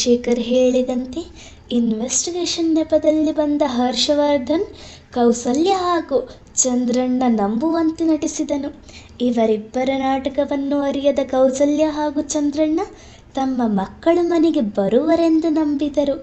ಚಂದ್ರಶೇಖರ್ ಹೇಳಿದಂತೆ ಇನ್ವೆಸ್ಟಿಗೇಷನ್ ನೆಪದಲ್ಲಿ ಬಂದ ಹರ್ಷವರ್ಧನ್ ಕೌಸಲ್ಯ ಹಾಗೂ ಚಂದ್ರಣ್ಣ ನಂಬುವಂತೆ ನಟಿಸಿದನು. ಇವರಿಬ್ಬರ ನಾಟಕವನ್ನು ಅರಿಯದ ಕೌಸಲ್ಯ ಹಾಗೂ ಚಂದ್ರಣ್ಣ ತಮ್ಮ ಮಕ್ಕಳು ಮನೆಗೆ ಬರುವರೆಂದು ನಂಬಿದರು.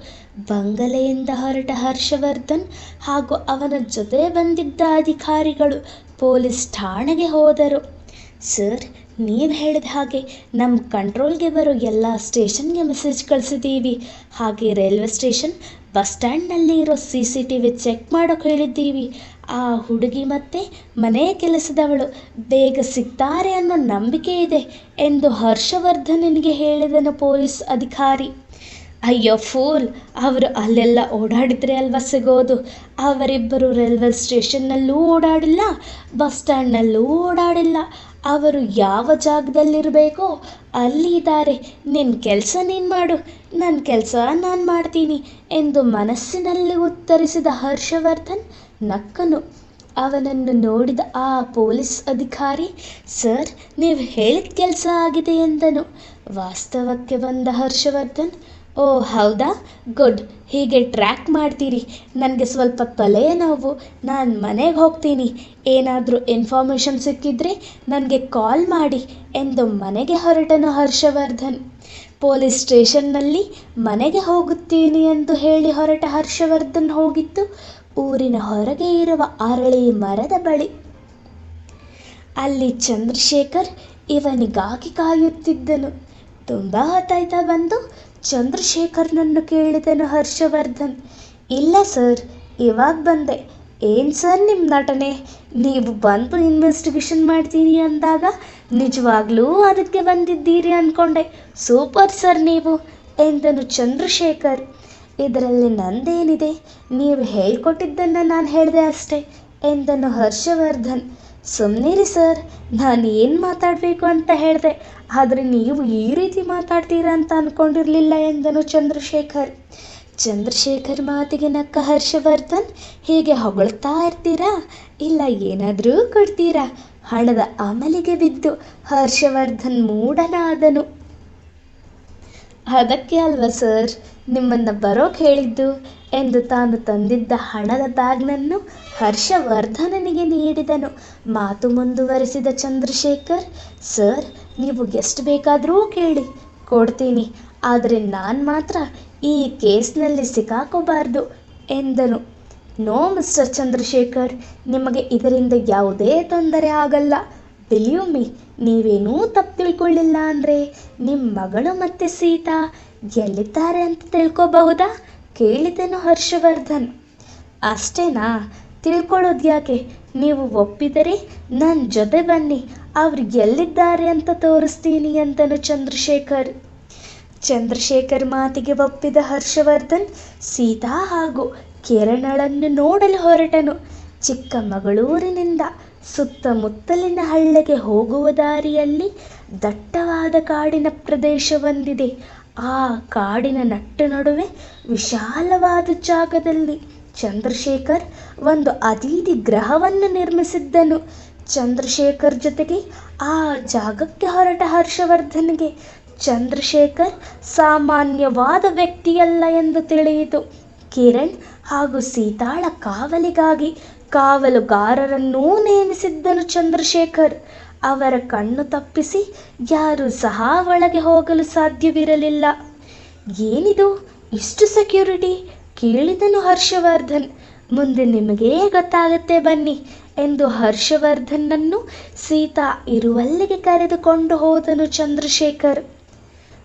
ಬಂಗಲೆಯಿಂದ ಹೊರಟ ಹರ್ಷವರ್ಧನ್ ಹಾಗೂ ಅವನ ಜೊತೆ ಬಂದಿದ್ದ ಅಧಿಕಾರಿಗಳು ಪೊಲೀಸ್ ಠಾಣೆಗೆ ಹೋದರು. ಸರ್ ನೀವು ಹೇಳಿದ ಹಾಗೆ ನಮ್ಮ ಕಂಟ್ರೋಲ್ಗೆ ಬರೋ ಎಲ್ಲ ಸ್ಟೇಷನ್ಗೆ ಮೆಸೇಜ್ ಕಳಿಸಿದ್ದೀವಿ ಹಾಗೆ ರೈಲ್ವೆ ಸ್ಟೇಷನ್ ಬಸ್ ಸ್ಟ್ಯಾಂಡ್ನಲ್ಲಿ ಇರೋ C C T V check ಮಾಡೋಕೆ ಹೇಳಿದ್ದೀವಿ. ಆ ಹುಡುಗಿ ಮತ್ತೆ ಮನೆ ಕೆಲಸದವಳು ಬೇಗ ಸಿಗ್ತಾರೆ ಅನ್ನೋ ನಂಬಿಕೆ ಇದೆ ಎಂದು ಹರ್ಷವರ್ಧನನಿಗೆ ಹೇಳಿದನು ಪೊಲೀಸ್ ಅಧಿಕಾರಿ. ಅಯ್ಯೋ ಫೂಲ್ ಅವರು ಅಲ್ಲೆಲ್ಲ ಓಡಾಡಿದ್ರೆ ಅಲ್ವಾ ಸಿಗೋದು? ಅವರಿಬ್ಬರು ರೈಲ್ವೆ ಸ್ಟೇಷನ್ನಲ್ಲೂ ಓಡಾಡಿಲ್ಲ ಬಸ್ ಸ್ಟ್ಯಾಂಡ್ನಲ್ಲೂ ಓಡಾಡಿಲ್ಲ. ಅವರು ಯಾವ ಜಾಗದಲ್ಲಿರಬೇಕೋ ಅಲ್ಲಿ ಇದ್ದಾರೆ. ನಿನ್ನ ಕೆಲಸ ನೀನು ಮಾಡು. ನನ್ನ ಕೆಲಸ ನಾನು ಮಾಡ್ತೀನಿ ಎಂದು ಮನಸ್ಸಿನಲ್ಲಿ ಉತ್ತರಿಸಿದ ಹರ್ಷವರ್ಧನ್ ನಕ್ಕನು. ಅವನನ್ನು ನೋಡಿದ ಆ ಪೊಲೀಸ್ ಅಧಿಕಾರಿ, ಸರ್, ನೀವು ಹೇಳಿದ ಕೆಲಸ ಆಗಿದೆ ಎಂದನು. ವಾಸ್ತವಕ್ಕೆ ಬಂದ ಹರ್ಷವರ್ಧನ್ ಓ, ಹೌದಾ? ಗುಡ್. ಹೀಗೆ ಟ್ರ್ಯಾಕ್ ಮಾಡ್ತೀರಿ. ನನಗೆ ಸ್ವಲ್ಪ ತಲೆ ನೋವು. ನಾನು ಮನೆಗೆ ಹೋಗ್ತೀನಿ. ಏನಾದರೂ ಇನ್ಫಾರ್ಮೇಷನ್ ಸಿಕ್ಕಿದ್ರೆ ನನಗೆ ಕಾಲ್ ಮಾಡಿ ಎಂದು ಮನೆಗೆ ಹೊರಟನು ಹರ್ಷವರ್ಧನ್. ಪೊಲೀಸ್ ಸ್ಟೇಷನ್ನಲ್ಲಿ ಮನೆಗೆ ಹೋಗುತ್ತೀನಿ ಎಂದು ಹೇಳಿ ಹೊರಟ ಹರ್ಷವರ್ಧನ್ ಹೋಗಿತ್ತು. ಊರಿನ ಹೊರಗೆ ಇರುವ ಅರಳಿ ಮರದ ಬಳಿ. ಅಲ್ಲಿ ಚಂದ್ರಶೇಖರ್ ಇವನಿಗಾಗಿ ಕಾಯುತ್ತಿದ್ದನು. ತುಂಬ ಹೊತ್ತಾಯ್ತಾ ಬಂದು? ಚಂದ್ರಶೇಖರ್ನನ್ನು ಕೇಳಿದನು ಹರ್ಷವರ್ಧನ್. ಇಲ್ಲ ಸರ್, ಇವಾಗ ಬಂದೆ. ಏನು ಸರ್ ನಿಮ್ಮ ನಟನೆ? ನೀವು ಬಂದು ಇನ್ವೆಸ್ಟಿಗೇಷನ್ ಮಾಡ್ತೀನಿ ಅಂದಾಗ ನಿಜವಾಗ್ಲೂ ಅದಕ್ಕೆ ಬಂದಿದ್ದೀರಿ ಅಂದ್ಕೊಂಡೆ ಸೂಪರ್ ಸರ್ ನೀವು, ಎಂದನು ಚಂದ್ರಶೇಖರ್. ಇದರಲ್ಲಿ ನಂದೇನಿದೆ? ನೀವು ಹೇಳ್ಕೊಟ್ಟಿದ್ದನ್ನು ನಾನು ಹೇಳಿದೆ ಅಷ್ಟೇ, ಎಂದನು ಹರ್ಷವರ್ಧನ್. ಸುಮ್ಮನಿರಿ ಸರ್, ನಾನು ಏನು ಮಾತಾಡಬೇಕು ಅಂತ ಹೇಳಿದೆ. ಆದರೆ ನೀವು ಈ ರೀತಿ ಮಾತಾಡ್ತೀರಾ ಅಂತ ಅಂದ್ಕೊಂಡಿರಲಿಲ್ಲ ಎಂದನು ಚಂದ್ರಶೇಖರ್. ಚಂದ್ರಶೇಖರ್ ಮಾತಿಗೆ ನಕ್ಕ ಹರ್ಷವರ್ಧನ್, ಹೀಗೆ ಹೊಗಳ್ತಾ ಇರ್ತೀರಾ? ಇಲ್ಲ ಏನಾದರೂ ಕೊಡ್ತೀರಾ? ಹಣದ ಅಮಲಿಗೆ ಬಿದ್ದು ಹರ್ಷವರ್ಧನ್ ಮೂಡನಾದನು ಅದಕ್ಕೆ ಅಲ್ವಾ ಸರ್? ನಿಮ್ಮನ್ನು ಬರೋಕೆ ಹೇಳಿದ್ದು ಎಂದು ತಾನು ತಂದಿದ್ದ ಹಣದ ಬ್ಯಾಗ್ನನ್ನು ಹರ್ಷವರ್ಧನನಿಗೆ ನೀಡಿದನು. ಮಾತು ಮುಂದುವರೆಸಿದ ಚಂದ್ರಶೇಖರ್, ಸರ್, ನೀವು ಎಷ್ಟು ಬೇಕಾದರೂ ಕೇಳಿ, ಕೊಡ್ತೀನಿ. ಆದರೆ ನಾನು ಮಾತ್ರ ಈ ಕೇಸ್ನಲ್ಲಿ ಸಿಕ್ಕಾಕೋಬಾರ್ದು, ಎಂದನು. ನೋ, ಮಿಸ್ಟರ್ ಚಂದ್ರಶೇಖರ್, ನಿಮಗೆ ಇದರಿಂದ ಯಾವುದೇ ತೊಂದರೆ ಆಗಲ್ಲ. ಬಿಲೀವ್ ಮೀ, ನೀವೇನೂ ತಪ್ಪು ತಿಳ್ಕೊಳ್ಳಿಲ್ಲ ಅಂದರೆ ನಿಮ್ಮ ಮಗಳು ಮತ್ತು ಸೀತಾ ಎಲ್ಲಿದ್ದಾರೆ ಅಂತ ತಿಳ್ಕೋಬಹುದಾ? ಕೇಳಿದನು ಹರ್ಷವರ್ಧನ್. ಅಷ್ಟೇನಾ? ತಿಳ್ಕೊಳ್ಳೋದು ಯಾಕೆ? ನೀವು ಒಪ್ಪಿದರೆ ನನ್ನ ಜೊತೆ ಬನ್ನಿ. ಅವ್ರು ಎಲ್ಲಿದ್ದಾರೆ ಅಂತ ತೋರಿಸ್ತೀನಿ ಅಂತನು ಚಂದ್ರಶೇಖರ್. ಚಂದ್ರಶೇಖರ್ ಮಾತಿಗೆ ಒಪ್ಪಿದ ಹರ್ಷವರ್ಧನ್ ಸೀತಾ ಹಾಗೂ ಕಿರಣಳನ್ನು ನೋಡಲು ಹೊರಟನು. ಚಿಕ್ಕಮಗಳೂರಿನಿಂದ ಸುತ್ತಮುತ್ತಲಿನ ಹಳ್ಳಿಗೆ ಹೋಗುವ ದಾರಿಯಲ್ಲಿ ದಟ್ಟವಾದ ಕಾಡಿನ ಪ್ರದೇಶವೊಂದಿದೆ ಆ ಕಾಡಿನ ನಟ್ಟ ನಡುವೆ ವಿಶಾಲವಾದ ಜಾಗದಲ್ಲಿ ಚಂದ್ರಶೇಖರ್ ಒಂದು ಅತಿಥಿ ಗ್ರಹವನ್ನು ನಿರ್ಮಿಸಿದ್ದನು. ಚಂದ್ರಶೇಖರ್ ಜೊತೆಗೆ ಆ ಜಾಗಕ್ಕೆ ಹೊರಟ ಹರ್ಷವರ್ಧನ್ಗೆ ಚಂದ್ರಶೇಖರ್ ಸಾಮಾನ್ಯವಾದ ವ್ಯಕ್ತಿಯಲ್ಲ ಎಂದು ತಿಳಿಯಿತು. ಕಿರಣ್ ಹಾಗೂ ಸೀತಾಳ ಕಾವಲಿಗಾಗಿ ಕಾವಲುಗಾರರನ್ನೂ ನೇಮಿಸಿದ್ದನು ಚಂದ್ರಶೇಖರ್. ಅವರ ಕಣ್ಣು ತಪ್ಪಿಸಿ ಯಾರೂ ಸಹ ಒಳಗೆ ಹೋಗಲು ಸಾಧ್ಯವಿರಲಿಲ್ಲ. ಏನಿದು? ಇಷ್ಟು ಸೆಕ್ಯೂರಿಟಿ ಕೇಳಿದನು ಹರ್ಷವರ್ಧನ್. ಮುಂದೆ ನಿಮಗೇ ಗೊತ್ತಾಗುತ್ತೆ ಬನ್ನಿ ಎಂದು ಹರ್ಷವರ್ಧನನ್ನು ಸೀತಾ ಇರುವಲ್ಲಿಗೆ ಕರೆದುಕೊಂಡು ಹೋದನು ಚಂದ್ರಶೇಖರ್.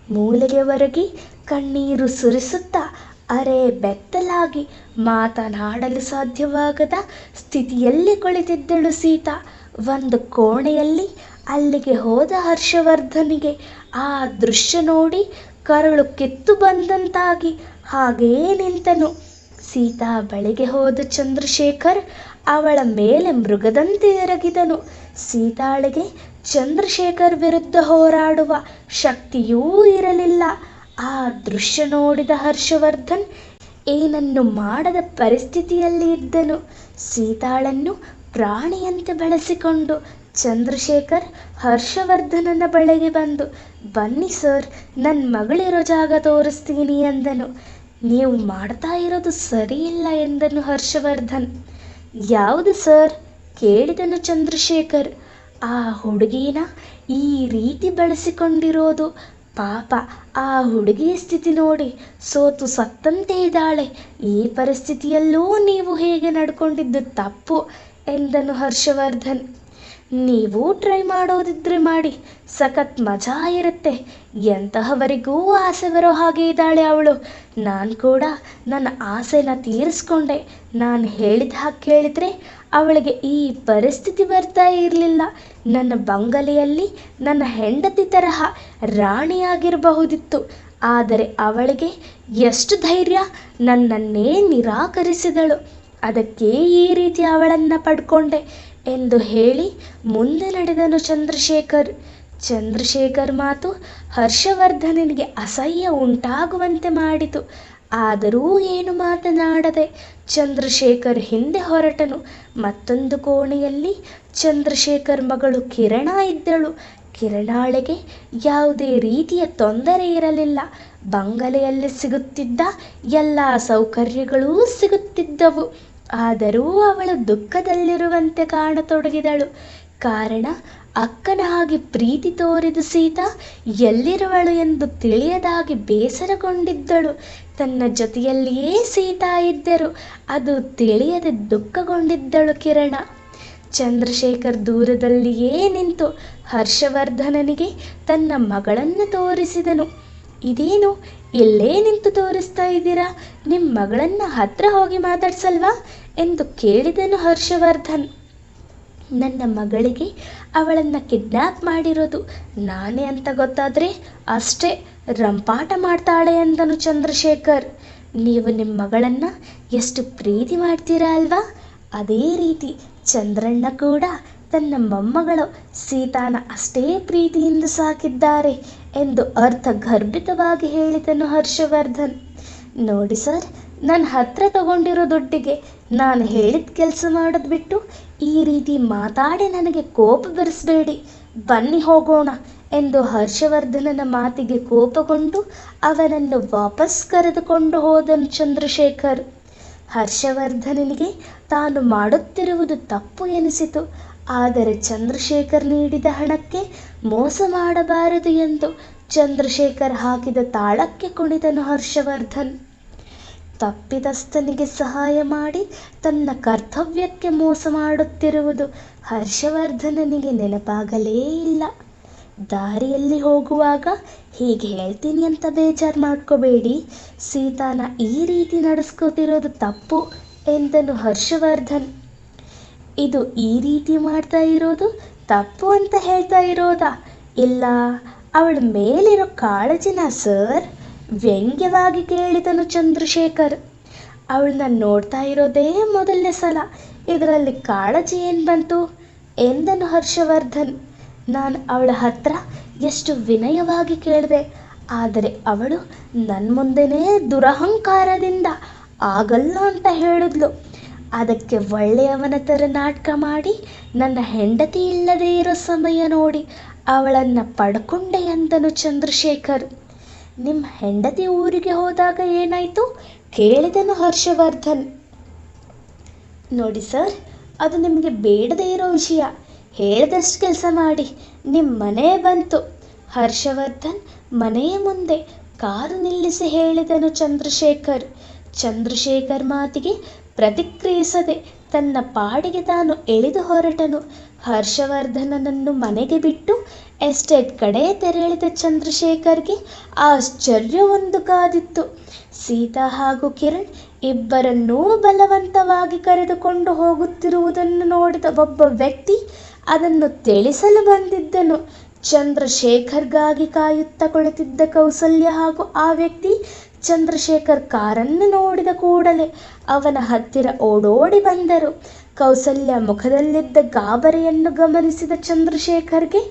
ಮೂಲೆಗೆ ಒರಗಿ ಕಣ್ಣೀರು ಸುರಿಸುತ್ತಾ ಅರೆ ಬೆತ್ತಲಾಗಿ ಮಾತನಾಡಲು ಸಾಧ್ಯವಾಗದ ಸ್ಥಿತಿಯಲ್ಲಿ ಕುಳಿತಿದ್ದಳು ಸೀತಾ. ಒಂದು ಕೋಣೆಯಲ್ಲಿ ಅಲ್ಲಿಗೆ ಹೋದ ಹರ್ಷವರ್ಧನಿಗೆ ಆ ದೃಶ್ಯ ನೋಡಿ ಕರಳು ಕೆತ್ತು ಬಂದಂತಾಗಿ ಹಾಗೇ ನಿಂತನು. ಸೀತಾ ಬಳಿಗೆ ಹೋದ ಚಂದ್ರಶೇಖರ್ ಅವಳ ಮೇಲೆ ಮೃಗದಂತೆ ಎರಗಿದನು. ಸೀತಾಳಿಗೆ ಚಂದ್ರಶೇಖರ್ ವಿರುದ್ಧ ಹೋರಾಡುವ ಶಕ್ತಿಯೂ ಇರಲಿಲ್ಲ. ಆ ದೃಶ್ಯ ನೋಡಿದ ಹರ್ಷವರ್ಧನ್, ಏನನ್ನು ಮಾಡದ ಪರಿಸ್ಥಿತಿಯಲ್ಲಿ ಇದ್ದನು. ಸೀತಾಳನ್ನು ಪ್ರಾಣಿಯಂತೆ ಬಳಸಿಕೊಂಡು ಚಂದ್ರಶೇಖರ್ ಹರ್ಷವರ್ಧನನ ಬಳಿಗೆ ಬಂದು, ಬನ್ನಿ ಸರ್ ನನ್ನ ಮಗಳಿರೋ ಜಾಗ ತೋರಿಸ್ತೀನಿ ಎಂದನು. ನೀವು ಮಾಡ್ತಾ ಇರೋದು ಸರಿಯಿಲ್ಲ ಎಂದನು ಹರ್ಷವರ್ಧನ್. ಯಾವುದು ಸರ್? ಕೇಳಿದನು ಚಂದ್ರಶೇಖರ್. ಆ ಹುಡುಗಿನ ಈ ರೀತಿ ಬಳಸಿಕೊಂಡಿರೋದು. ಪಾಪ, ಆ ಹುಡುಗಿಯ ಸ್ಥಿತಿ ನೋಡಿ, ಸೋತು ಸತ್ತಂತೆ ಇದ್ದಾಳೆ. ಈ ಪರಿಸ್ಥಿತಿಯಲ್ಲೂ ನೀವು ಹೇಗೆ ನಡ್ಕೊಂಡಿದ್ದು ತಪ್ಪು. ಎಂದನು ಹರ್ಷವರ್ಧನ್. ನೀವು ಟ್ರೈ ಮಾಡೋದಿದ್ರೆ ಮಾಡಿ, ಸಖತ್ ಮಜಾ ಇರುತ್ತೆ. ಎಂತಹವರಿಗೂ ಆಸೆ ಬರೋ ಹಾಗೆ ಇದ್ದಾಳೆ ಅವಳು. ನಾನು ಕೂಡ ನನ್ನ ಆಸೆನ ತೀರಿಸ್ಕೊಂಡೆ. ನಾನು ಹೇಳಿದ ಹಾಗೆ ಕೇಳಿದರೆ ಅವಳಿಗೆ ಈ ಪರಿಸ್ಥಿತಿ ಬರ್ತಾ ಇರಲಿಲ್ಲ. ನನ್ನ ಬಂಗಲೆಯಲ್ಲಿ ನನ್ನ ಹೆಂಡತಿ ತರಹ ರಾಣಿಯಾಗಿರಬಹುದಿತ್ತು. ಆದರೆ ಅವಳಿಗೆ ಎಷ್ಟು ಧೈರ್ಯ ನನ್ನನ್ನೇ ನಿರಾಕರಿಸಿದಳು. ಅದಕ್ಕೆ ಈ ರೀತಿ ಅವಳನ್ನು ಪಡ್ಕೊಂಡೆ ಎಂದು ಹೇಳಿ ಮುಂದೆ ನಡೆದನು ಚಂದ್ರಶೇಖರ್. ಚಂದ್ರಶೇಖರ್ ಮಾತು ಹರ್ಷವರ್ಧನನಿಗೆ ಅಸಹ್ಯ ಉಂಟಾಗುವಂತೆ ಮಾಡಿತು. ಆದರೂ ಏನು ಮಾತನಾಡದೆ ಚಂದ್ರಶೇಖರ್ ಹಿಂದೆ ಹೊರಟನು. ಮತ್ತೊಂದು ಕೋಣೆಯಲ್ಲಿ ಚಂದ್ರಶೇಖರ್ ಮಗಳು ಕಿರಣ ಇದ್ದಳು. ಕಿರಣಾಳೆಗೆ ಯಾವುದೇ ರೀತಿಯ ತೊಂದರೆ ಇರಲಿಲ್ಲ. ಬಂಗಲೆಯಲ್ಲಿ ಸಿಗುತ್ತಿದ್ದ ಎಲ್ಲ ಸೌಕರ್ಯಗಳೂ ಸಿಗುತ್ತಿದ್ದವು. ಆದರೂ ಅವಳು ದುಃಖದಲ್ಲಿರುವಂತೆ ಕಾಣತೊಡಗಿದಳು. ಕಾರಣ ಅಕ್ಕನ ಹಾಗೆ ಪ್ರೀತಿ ತೋರಿದ ಸೀತಾ ಎಲ್ಲಿರುವಳು ಎಂದು ತಿಳಿಯದಾಗಿ ಬೇಸರಗೊಂಡಿದ್ದಳು. ತನ್ನ ಜೊತೆಯಲ್ಲಿಯೇ ಸೀತಾ ಇದ್ದರು. ಅದು ತಿಳಿಯದೆ ದುಃಖಗೊಂಡಿದ್ದಳು ಕಿರಣ. ಚಂದ್ರಶೇಖರ್ ದೂರದಲ್ಲಿಯೇ ನಿಂತು ಹರ್ಷವರ್ಧನನಿಗೆ ತನ್ನ ಮಗಳನ್ನು ತೋರಿಸಿದನು. ಇದೇನು, ಇಲ್ಲೇ ನಿಂತು ತೋರಿಸ್ತಾ ಇದ್ದೀರಾ? ನಿಮ್ಮ ಮಗಳನ್ನು ಹತ್ರ ಹೋಗಿ ಮಾತಾಡ್ಸಲ್ವಾ? ಎಂದು ಕೇಳಿದನು ಹರ್ಷವರ್ಧನ್. ನನ್ನ ಮಗಳಿಗೆ ಅವಳನ್ನು ಕಿಡ್ನ್ಯಾಪ್ ಮಾಡಿರೋದು ನಾನೇ ಅಂತ ಗೊತ್ತಾದರೆ ಅಷ್ಟೇ ರಂಪಾಟ ಮಾಡ್ತಾಳೆ ಎಂದನು ಚಂದ್ರಶೇಖರ್. ನೀವು ನಿಮ್ಮ ಮಗಳನ್ನು ಎಷ್ಟು ಪ್ರೀತಿ ಮಾಡ್ತೀರಾ ಅಲ್ವಾ? ಅದೇ ರೀತಿ ಚಂದ್ರಣ್ಣ ಕೂಡ ತನ್ನ ಮೊಮ್ಮಗಳು ಸೀತಾನ ಅಷ್ಟೇ ಪ್ರೀತಿಯಿಂದ ಸಾಕಿದ್ದಾರೆ ಎಂದು ಅರ್ಥ ಗರ್ಭಿತವಾಗಿ ಹೇಳಿದನು ಹರ್ಷವರ್ಧನ್. ನೋಡಿ ಸರ್ ನನ್ನ ಹತ್ರ ತಗೊಂಡಿರೋ ದುಡ್ಡಿಗೆ ನಾನು ಹೇಳಿದ ಕೆಲಸ ಮಾಡೋದು ಬಿಟ್ಟು ಈ ರೀತಿ ಮಾತಾಡಿ ನನಗೆ ಕೋಪ ಬರೆಸಬೇಡಿ. ಬನ್ನಿ ಹೋಗೋಣ ಎಂದು ಹರ್ಷವರ್ಧನನ ಮಾತಿಗೆ ಕೋಪಗೊಂಡು ಅವನನ್ನು ವಾಪಸ್ ಕರೆದುಕೊಂಡು ಹೋದನು ಚಂದ್ರಶೇಖರ್. ಹರ್ಷವರ್ಧನನಿಗೆ ತಾನು ಮಾಡುತ್ತಿರುವುದು ತಪ್ಪು ಎನಿಸಿತು. ಆದರೆ ಚಂದ್ರಶೇಖರ್ ನೀಡಿದ ಹಣಕ್ಕೆ ಮೋಸ ಮಾಡಬಾರದು ಎಂದು ಚಂದ್ರಶೇಖರ್ ಹಾಕಿದ ತಾಳಕ್ಕೆ ಕುಣಿದನು ಹರ್ಷವರ್ಧನ್. ತಪ್ಪಿತಸ್ಥನಿಗೆ ಸಹಾಯ ಮಾಡಿ ತನ್ನ ಕರ್ತವ್ಯಕ್ಕೆ ಮೋಸ ಮಾಡುತ್ತಿರುವುದು ಹರ್ಷವರ್ಧನನಿಗೆ ನೆನಪಾಗಲೇ ಇಲ್ಲ. ದಾರಿಯಲ್ಲಿ ಹೋಗುವಾಗ, ಹೀಗೆ ಹೇಳ್ತೀನಿ ಅಂತ ಬೇಜಾರು ಮಾಡ್ಕೋಬೇಡಿ. ಸೀತಾನ ಈ ರೀತಿ ನಡೆಸ್ಕೋತಿರೋದು ತಪ್ಪು, ಎಂದನು ಹರ್ಷವರ್ಧನ್. ಇದು ಈ ರೀತಿ ಮಾಡ್ತಾ ಇರೋದು ತಪ್ಪು ಅಂತ ಹೇಳ್ತಾ ಇರೋದಾ? ಇಲ್ಲ, ಅವಳ ಮೇಲಿರೋ ಕಾಳಜಿನ ಸರ್? ವ್ಯಂಗ್ಯವಾಗಿ ಕೇಳಿದನು ಚಂದ್ರಶೇಖರ್. ಅವಳನ್ನ ನೋಡ್ತಾ ಇರೋದೇ ಮೊದಲನೇ ಸಲ. ಇದರಲ್ಲಿ ಕಾಳಜಿ ಏನು ಬಂತು? ಎಂದನು ಹರ್ಷವರ್ಧನ್. ನಾನು ಅವಳ ಹತ್ರ ಎಷ್ಟು ವಿನಯವಾಗಿ ಕೇಳಿದೆ. ಆದರೆ ಅವಳು ನನ್ನ ಮುಂದೆನೇ ದುರಹಂಕಾರದಿಂದ ಆಗಲ್ಲ ಅಂತ ಹೇಳಿದ್ಲು. ಅದಕ್ಕೆ ಒಳ್ಳೆಯವನ ಥರ ನಾಟಕ ಮಾಡಿ ನನ್ನ ಹೆಂಡತಿ ಇಲ್ಲದೇ ಇರೋ ಸಮಯ ನೋಡಿ ಅವಳನ್ನು ಪಡ್ಕೊಂಡೆ ಎಂದನು ಚಂದ್ರಶೇಖರ್. ನಿಮ್ಮ ಹೆಂಡತಿ ಊರಿಗೆ ಹೋದಾಗ ಏನಾಯಿತು? ಕೇಳಿದನು ಹರ್ಷವರ್ಧನ್. ನೋಡಿ ಸರ್, ಅದು ನಿಮಗೆ ಬೇಡದೇ ಇರೋ ವಿಷಯ. ಹೇಳಿದಷ್ಟು ಕೆಲಸ ಮಾಡಿ. ನಿಮ್ಮ ಮನೆ ಬಂತು. ಹರ್ಷವರ್ಧನ್ ಮನೆಯ ಮುಂದೆ ಕಾರು ನಿಲ್ಲಿಸಿ ಹೇಳಿದನು ಚಂದ್ರಶೇಖರ್. ಚಂದ್ರಶೇಖರ್ ಮಾತಿಗೆ ಪ್ರತಿಕ್ರಿಯಿಸದೆ ತನ್ನ ಪಾಡಿಗೆ ತಾನು ಎಳೆದು ಹೊರಟನು. ಹರ್ಷವರ್ಧನನನ್ನು ಮನೆಗೆ ಬಿಟ್ಟು ಎಸ್ಟೇಟ್ ಕಡೆ ತೆರಳಿದ ಚಂದ್ರಶೇಖರ್ಗೆ ಆಶ್ಚರ್ಯವೊಂದು ಕಾದಿತ್ತು. ಸೀತಾ ಹಾಗೂ ಕಿರಣ್ ಇಬ್ಬರನ್ನೂ ಬಲವಂತವಾಗಿ ಕರೆದುಕೊಂಡು ಹೋಗುತ್ತಿರುವುದನ್ನು ನೋಡಿದ ಒಬ್ಬ ವ್ಯಕ್ತಿ ಅದನ್ನು ತಿಳಿಸಲು ಬಂದಿದ್ದನು. ಚಂದ್ರಶೇಖರ್ಗಾಗಿ ಕಾಯುತ್ತಾ ಕುಳಿತಿದ್ದ ಕೌಸಲ್ಯ ಹಾಗೂ ಆ ವ್ಯಕ್ತಿ ಚಂದ್ರಶೇಖರ್ ಕಾರನ್ನು ನೋಡಿದ ಕೂಡಲೇ ಅವನ ಹತ್ತಿರ ಓಡೋಡಿ ಬಂದರು. ಕೌಸಲ್ಯ ಮುಖದಲ್ಲಿದ್ದ ಗಾಬರಿಯನ್ನು ಗಮನಿಸಿದ ಚಂದ್ರಶೇಖರ್ಗೆ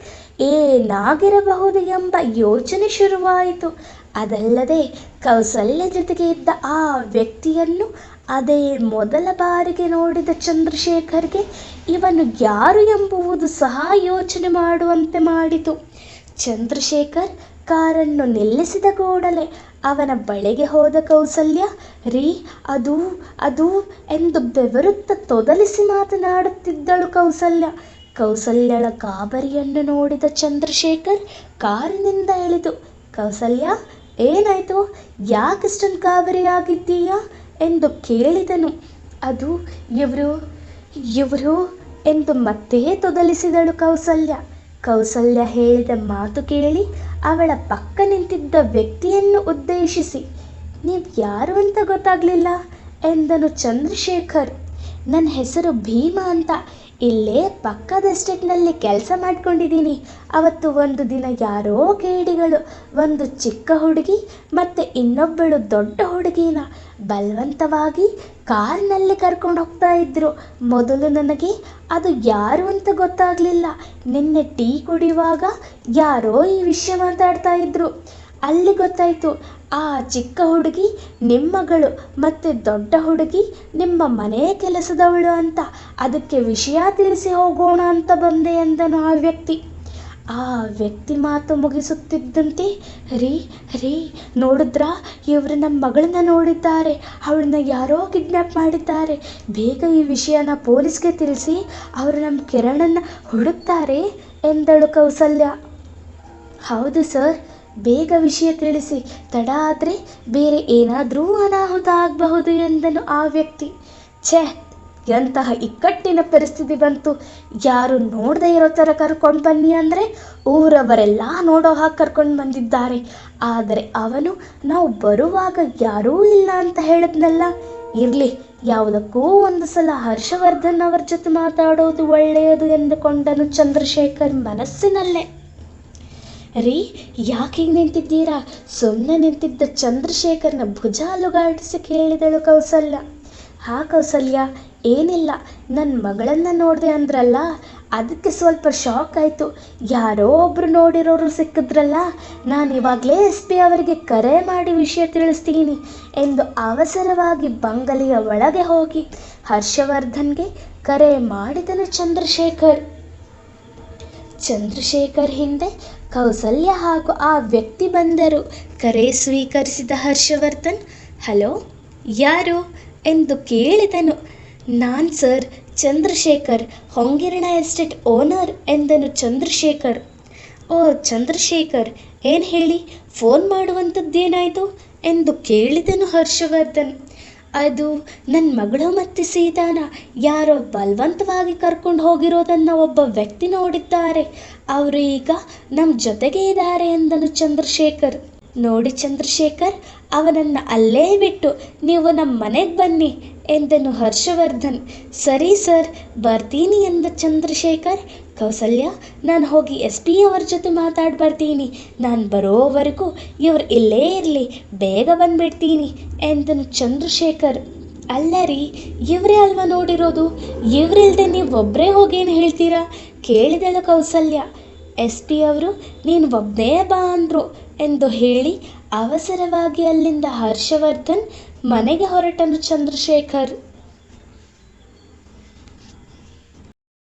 ಏನಾಗಿರಬಹುದು ಎಂಬ ಯೋಚನೆ ಶುರುವಾಯಿತು. ಅದಲ್ಲದೆ ಕೌಸಲ್ಯ ಜೊತೆಗೆ ಇದ್ದ ಆ ವ್ಯಕ್ತಿಯನ್ನು ಅದೇ ಮೊದಲ ಬಾರಿಗೆ ನೋಡಿದ ಚಂದ್ರಶೇಖರ್ಗೆ ಇವನು ಯಾರು ಎಂಬುವುದು ಸಹ ಯೋಚನೆ ಮಾಡುವಂತೆ ಮಾಡಿತು. ಚಂದ್ರಶೇಖರ್ ಕಾರನ್ನು ನಿಲ್ಲಿಸಿದ ಕೂಡಲೇ ಅವನ ಬಳಿಗೆ ಹೋದ ಕೌಸಲ್ಯ, ರೀ, ಅದು ಅದು ಎಂದು ಬೆವರುತ್ತ ತೊದಲಿಸಿ ಮಾತನಾಡುತ್ತಿದ್ದಳು ಕೌಸಲ್ಯ. ಕೌಸಲ್ಯಳ ಕಾಬರಿಯನ್ನು ನೋಡಿದ ಚಂದ್ರಶೇಖರ್ ಕಾರಿನಿಂದ ಇಳಿದು, ಕೌಸಲ್ಯ, ಏನಾಯ್ತು? ಯಾಕಿಷ್ಟೊಂದು ಗಾಬರಿಯಾಗಿದ್ದೀಯಾ ಎಂದು ಕೇಳಿದನು. ಅದು ಇವರು ಇವರು ಎಂದು ಮತ್ತೆ ತೊದಲಿಸಿದಳು ಕೌಸಲ್ಯ. ಕೌಸಲ್ಯ ಹೇಳಿದ ಮಾತು ಕೇಳಿ ಅವಳ ಪಕ್ಕ ನಿಂತಿದ್ದ ವ್ಯಕ್ತಿಯನ್ನು ಉದ್ದೇಶಿಸಿ, ನೀವು ಯಾರು ಅಂತ ಗೊತ್ತಾಗಲಿಲ್ಲ? ಎಂದನು ಚಂದ್ರಶೇಖರ್. ನನ್ನ ಹೆಸರು ಭೀಮ ಅಂತ. ಇಲ್ಲೇ ಪಕ್ಕದ ಎಸ್ಟೇಟ್ನಲ್ಲಿ ಕೆಲಸ ಮಾಡ್ಕೊಂಡಿದ್ದೀನಿ. ಅವತ್ತು ಒಂದು ದಿನ ಯಾರೋ ಕೇಡಿಗಳು ಒಂದು ಚಿಕ್ಕ ಹುಡುಗಿ ಮತ್ತು ಇನ್ನೊಬ್ಬಳು ದೊಡ್ಡ ಹುಡುಗಿನ ಬಲವಂತವಾಗಿ ಕಾರ್ನಲ್ಲಿ ಕರ್ಕೊಂಡು ಹೋಗ್ತಾ ಇದ್ರು. ಮೊದಲು ನನಗೆ ಅದು ಯಾರು ಅಂತ ಗೊತ್ತಾಗಲಿಲ್ಲ. ನಿನ್ನೆ ಟೀ ಕುಡಿಯುವಾಗ ಯಾರೋ ಈ ವಿಷಯ ಮಾತಾಡ್ತಾ ಇದ್ದರು ಅಲ್ಲಿ ಗೊತ್ತಾಯಿತು ಆ ಚಿಕ್ಕ ಹುಡುಗಿ ನಿಮ್ಮಗಳು ಮತ್ತು ದೊಡ್ಡ ಹುಡುಗಿ ನಿಮ್ಮ ಮನೆಯ ಕೆಲಸದವಳು ಅಂತ. ಅದಕ್ಕೆ ವಿಷಯ ತಿಳಿಸಿ ಹೋಗೋಣ ಅಂತ ಬಂದೆ ಎಂದನು ಆ ವ್ಯಕ್ತಿ. ಆ ವ್ಯಕ್ತಿ ಮಾತು ಮುಗಿಸುತ್ತಿದ್ದಂತೆ, ರೀ ರೀ, ನೋಡಿದ್ರಾ? ಇವರು ನಮ್ಮ ಮಗಳನ್ನ ನೋಡಿದ್ದಾರೆ. ಅವಳನ್ನ ಯಾರೋ ಕಿಡ್ನ್ಯಾಪ್ ಮಾಡಿದ್ದಾರೆ. ಬೇಗ ಈ ವಿಷಯನ ಪೊಲೀಸ್ಗೆ ತಿಳಿಸಿ, ಅವರು ನಮ್ಮ ಕಿರಣನ್ನ ಹುಡುಕ್ತಾರೆ, ಎಂದಳು ಕೌಸಲ್ಯ. ಹೌದು ಸರ್ ಬೇಗ ವಿಷಯ ತಿಳಿಸಿ. ತಡ ಆದರೆ ಬೇರೆ ಏನಾದರೂ ಅನಾಹುತ ಆಗಬಹುದು ಎಂದನು ಆ ವ್ಯಕ್ತಿ. ಛೇ, ಎಂತಹ ಇಕ್ಕಟ್ಟಿನ ಪರಿಸ್ಥಿತಿ ಬಂತು. ಯಾರು ನೋಡದೆ ಇರೋ ಥರ ಕರ್ಕೊಂಡು ಬನ್ನಿ ಅಂದರೆ ಊರವರೆಲ್ಲ ನೋಡೋ ಹಾಗೆ ಕರ್ಕೊಂಡು ಬಂದಿದ್ದಾರೆ. ಆದರೆ ಅವನು, ನಾವು ಬರುವಾಗ ಯಾರೂ ಇಲ್ಲ ಅಂತ ಹೇಳಿದ್ನಲ್ಲ. ಇರಲಿ, ಯಾವುದಕ್ಕೂ ಒಂದು ಸಲ ಹರ್ಷವರ್ಧನ್ ಅವರ ಜೊತೆ ಮಾತಾಡೋದು ಒಳ್ಳೆಯದು ಎಂದುಕೊಂಡನು ಚಂದ್ರಶೇಖರ್ ಮನಸ್ಸಿನಲ್ಲೇ. ರೀ, ಯಾಕೆ ನಿಂತಿದ್ದೀರಾ? ಸುಮ್ಮನೆ ನಿಂತಿದ್ದ ಚಂದ್ರಶೇಖರ್ನ ಭುಜ ಅಲುಗಾಡಿಸಿ ಕೇಳಿದಳು ಕೌಸಲ್ಯ. ಹಾ ಕೌಸಲ್ಯ, ಏನಿಲ್ಲ ನನ್ನ ಮಗಳನ್ನು ನೋಡಿದೆ ಅಂದ್ರಲ್ಲ, ಅದಕ್ಕೆ ಸ್ವಲ್ಪ ಶಾಕ್ ಆಯಿತು. ಯಾರೋ ಒಬ್ಬರು ನೋಡಿರೋರು ಸಿಕ್ಕಿದ್ರಲ್ಲ, ನಾನು ಇವಾಗಲೇ ಎಸ್ ಪಿ ಅವರಿಗೆ ಕರೆ ಮಾಡಿ ವಿಷಯ ತಿಳಿಸ್ತೀನಿ ಎಂದು ಅವಸರವಾಗಿ ಬಂಗಲೆಯ ಒಳಗೆ ಹೋಗಿ ಹರ್ಷವರ್ಧನ್ಗೆ ಕರೆ ಮಾಡಿದನು ಚಂದ್ರಶೇಖರ್. ಚಂದ್ರಶೇಖರ್ ಹಿಂದೆ ಕೌಸಲ್ಯ ಹಾಗೂ ಆ ವ್ಯಕ್ತಿ ಬಂದರು. ಕರೆ ಸ್ವೀಕರಿಸಿದ ಹರ್ಷವರ್ಧನ್, ಹಲೋ, ಯಾರು? ಎಂದು ಕೇಳಿದನು. ನಾನು sir, Chandrashekhar, Hongirana estate owner ಎಂದನು ಚಂದ್ರಶೇಖರ್. ಓ, ಚಂದ್ರಶೇಖರ್, ಏನು ಹೇಳಿ? ಫೋನ್ ಮಾಡುವಂಥದ್ದೇನಾಯಿತು? ಎಂದು ಕೇಳಿದನು ಹರ್ಷವರ್ಧನ್. ಅದು ನನ್ನ ಮಗಳು ಮತ್ತು ಸೀತಾನ. ಯಾರೋ ಬಲವಂತವಾಗಿ ಕರ್ಕೊಂಡು ಹೋಗಿರೋದನ್ನು ಒಬ್ಬ ವ್ಯಕ್ತಿ ನೋಡಿದ್ದಾರೆ. ಅವರು ಈಗ ನಮ್ಮ ಜೊತೆಗೆ ಇದ್ದಾರೆ ಎಂದನು ಚಂದ್ರಶೇಖರ್. ನೋಡಿ ಚಂದ್ರಶೇಖರ್, ಅವನನ್ನು ಅಲ್ಲೇ ಬಿಟ್ಟು ನೀವು ನಮ್ಮ ಮನೆಗೆ ಬನ್ನಿ ಎಂದನು ಹರ್ಷವರ್ಧನ್. ಸರಿ ಸರ್, ಬರ್ತೀನಿ ಎಂದ ಚಂದ್ರಶೇಖರ್ ಕೌಸಲ್ಯ, ನಾನು ಹೋಗಿ ಎಸ್ ಪಿ ಅವರ ಜೊತೆ ಮಾತಾಡಿ ಬರ್ತೀನಿ ನಾನು ಬರೋವರೆಗೂ ಇವ್ರು ಇಲ್ಲೇ ಇರಲಿ, ಬೇಗ ಬಂದ್ಬಿಡ್ತೀನಿ ಎಂದನು ಚಂದ್ರಶೇಖರ್. ಅಲ್ಲ ರೀ, ಇವರೇ ಅಲ್ವಾ ನೋಡಿರೋದು? ಇವರಿಲ್ಲದೆ ನೀವು ಒಬ್ಬರೇ ಹೋಗೇನು ಹೇಳ್ತೀರಾ? ಕೇಳಿದಳು ಕೌಸಲ್ಯ. ಎಸ್ ಪಿ ಅವರು, ನೀನು ಒಬ್ಬನೇ ಬಾ ಅಂದರು ಎಂದು ಹೇಳಿ ಅವಸರವಾಗಿ ಅಲ್ಲಿಂದ ಹರ್ಷವರ್ಧನ್ ಮನೆಗೆ ಹೊರಟನು ಚಂದ್ರಶೇಖರ್.